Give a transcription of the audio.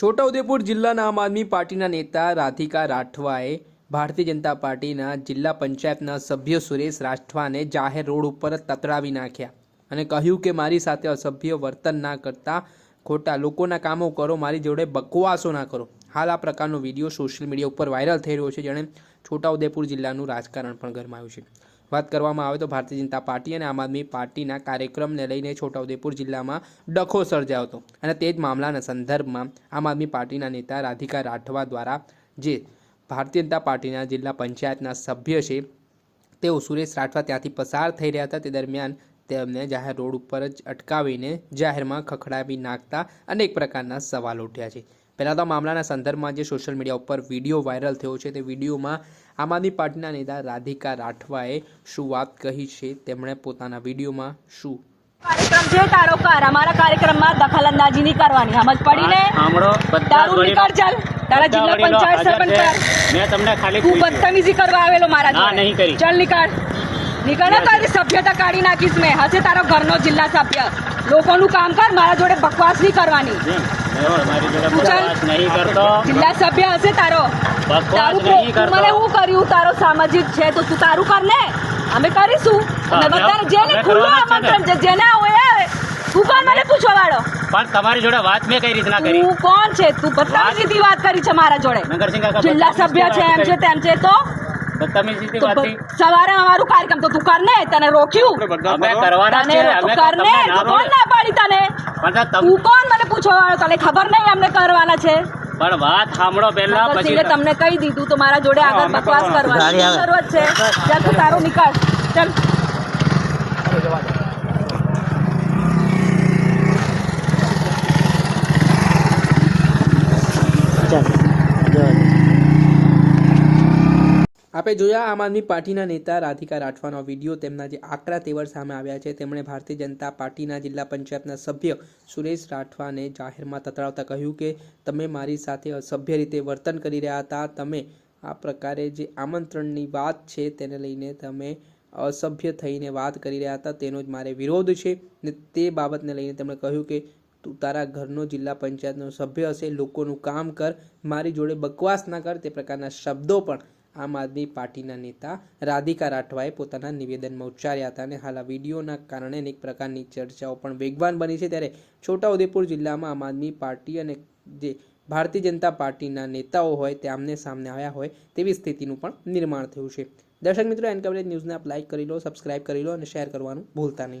છોટાઉદેપુર જિલ્લાના આમ આદમી પાર્ટીના નેતા રાધિકા રાઠવાએ ભારતીય જનતા પાર્ટીના જિલ્લા પંચાયતના સભ્ય સુરેશ રાઠવાને જાહેર રોડ ઉપર તતડાવી નાખ્યા અને કહ્યું કે, મારી સાથે અસભ્ય વર્તન ના કરતા ખોટા લોકોના કામો કરો, મારી જોડે બકવાસો ના કરો. હાલ આ પ્રકારનો વીડિયો સોશિયલ મીડિયા ઉપર વાયરલ થઈ રહ્યો છે, જેણે છોટાઉદેપુર જિલ્લાનું રાજકારણ પણ ગરમાયું છે. વાત કરવામાં આવે તો ભારતીય જનતા પાર્ટી અને આમ આદમી પાર્ટીના કાર્યક્રમને લઈને છોટાઉદેપુર જિલ્લામાં ડખો સર્જાયો હતો. અને તે જ મામલાના સંદર્ભમાં આમ આદમી પાર્ટીના નેતા રાધિકા રાઠવા દ્વારા જે ભારતીય જનતા પાર્ટીના જિલ્લા પંચાયતના સભ્ય છે, તેઓ સુરેશ રાઠવા ત્યાંથી પસાર થઈ રહ્યા હતા. તે દરમિયાન તેમને જાહેર રોડ ઉપર જ અટકાવીને જાહેરમાં ખખડાવી નાખતા અનેક પ્રકારના સવાલ ઉઠ્યા છે. પહેલાં તો મામલાના સંદર્ભમાં જે સોશિયલ મીડિયા ઉપર વીડિયો વાયરલ થયો છે તે વિડીયોમાં આમ આદમી પાર્ટીના નેતા રાધિકા રાઠવાએ શું વાત કહી છે? તેમણે પોતાના વિડીયોમાં શું કાર્યક્રમ છે તારો અમારા કાર્યક્રમમાં દખલ નહીં કરવાની. સમજ પડી ને સાંભળો બધા જ તારું વડીલો- નીકળ ચાલ. તારા જિલ્લા પંચાયત સરપંચ મેં તમને ખાલી તું બદતમીજી કરવા આવેલો મારા ના, નહીં કરી. ચાલ નીકળ. નીકળ ને તારી સભ્યતા કાઢી નાખીશ મેં. હશે તારો ઘરનો જિલ્લા સભ્ય. લોકોનું કામ કર મારા જોડે બકવાસ નહીં કરવાની. જેમ, મેં મારી જોડે તું ચાલ. બકવાસ નહીં કરતો. જિલ્લા સભ્ય હશે તારો. તારું મને કરતો. કર્યું? તારો સામાજિક છે તો તું તારું કર લે. અમે કરીશું. અમે બધાને જેને ખુલ્લું. આમંત્રણ છે જેને હોય આવે. તું કોણ મને પૂછવા વાળો? પણ તમારી જોડે વાત મેં કઈ રીતના કરી? તું કોણ છે? તું બદતમીજીથી વાત કરી છે મારા જોડે. જિલ્લા સભ્ય છે એમ છે તેમ છે તો બદતમીજીથી વાત સવારે અમારું કાર્યક્રમ તો તું કર ને તને રોક્યું. અમે કરવાના છે અમે તું કર ને તમને ના તું કોણ ના પાડી તને? પણ તો કોણ મને પૂછવા વાળો? તને ખબર નહીં અમને કરવાના છે. પણ વાત સાંભળો પહેલા પછી તમને કહી દીધું તો મારા જોડે આગળ બકવાસ કરવાના. કરવાની જરૂરત છે? ચાલ તું તારો નીકળ. ચાલ. આપણે જોયા આમ આદમી પાર્ટીના નેતા રાધિકા રાઠવાનો વીડિયો તેમના જે આકરા તેવર સામે આવ્યા છે, તેમણે ભારતીય જનતા પાર્ટીના જિલ્લા પંચાયતના સભ્ય સુરેશ રાઠવાને જાહેરમાં તતડાવતા કહ્યું કે, તમે મારી સાથે અસભ્ય રીતે વર્તન કરી રહ્યા હતા. તમે આ પ્રકારે જે આમંત્રણની વાત છે તેને લઈને તમે અસભ્ય થઈને વાત કરી રહ્યા હતા. તેનો જ મારે વિરોધ છે. ને તે બાબતને લઈને તેમણે કહ્યું કે, તું તારા ઘરનો જિલ્લા પંચાયતનો સભ્ય હશે. લોકોનું કામ કર. મારી જોડે બકવાસ ના કર. તે પ્રકારના શબ્દો પણ આમ આદમી પાર્ટીના નેતા રાધિકા રાઠવાએ પોતાના નિવેદનમાં ઉચ્ચાર્યા હતા અને હાલ આ વિડીયોના કારણે અનેક પ્રકારની ચર્ચાઓ પણ વેગવાન બની છે. ત્યારે છોટાઉદેપુર જિલ્લામાં આમ આદમી પાર્ટી અને જે ભારતીય જનતા પાર્ટીના નેતાઓ હોય તે આમને સામને આવ્યા હોય તેવી સ્થિતિનું પણ નિર્માણ થયું છે. દર્શક મિત્રો એન કવરેજ ન્યૂઝને આપ લાઇક કરી લો, સબસ્ક્રાઇબ કરી લો અને શેર કરવાનું ભૂલતા નહીં.